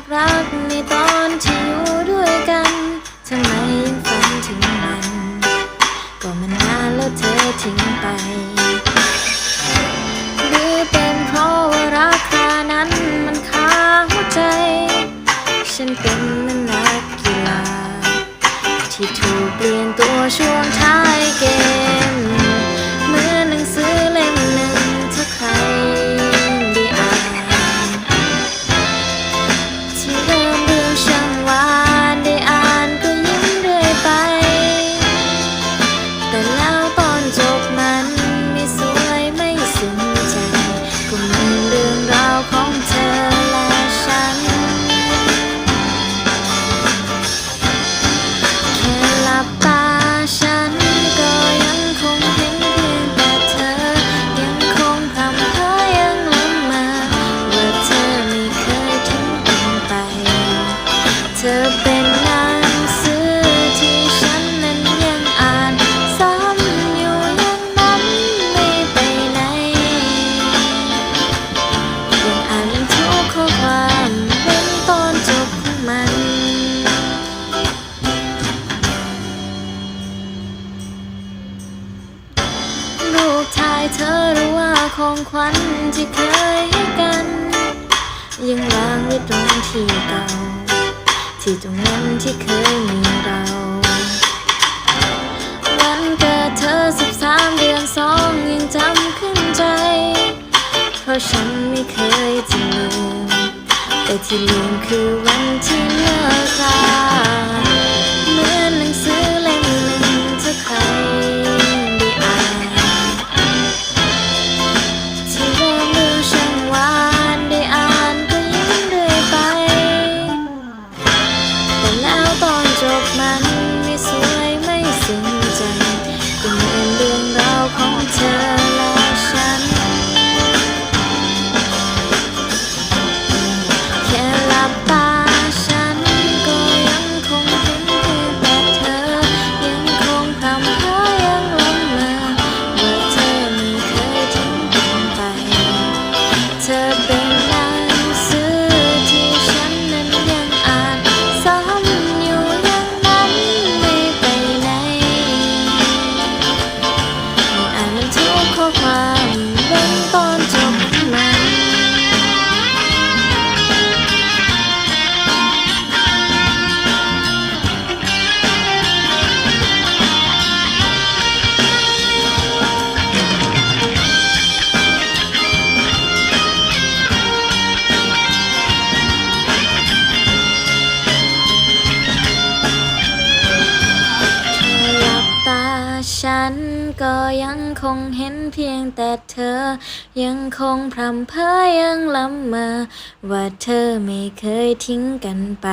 บอกรักในตอนที่อยู่ด้วยกันทำไมยังฝันถึงมัน ก็มันนานแล้วเธอทิ้งไป หรือเป็นเพราะว่าราคานั้นมันคาหัวใจ ฉันเป็นมือนนักกีฬาที่ถูกเปลี่ยนตัวช่วงท้ายเกม รูปถ่ายเธอหรือว่าของขวัญที่เคยให้กัน ยังวางไว้ตรงที่เก่า ที่ตรงนั้นที่เคยมีเรา วันเกิดเธอสิบสามเดือนสองยังจำขึ้นใจ เพราะฉันไม่เคยจะลืมแต่ที่ลืมคือวันที่เลิกรา ฉันก็ยังคงเห็นเพียงแต่เธอ ยังคงพรำเพอยังละเมอว่าเธอไม่เคยทิ้งกันไป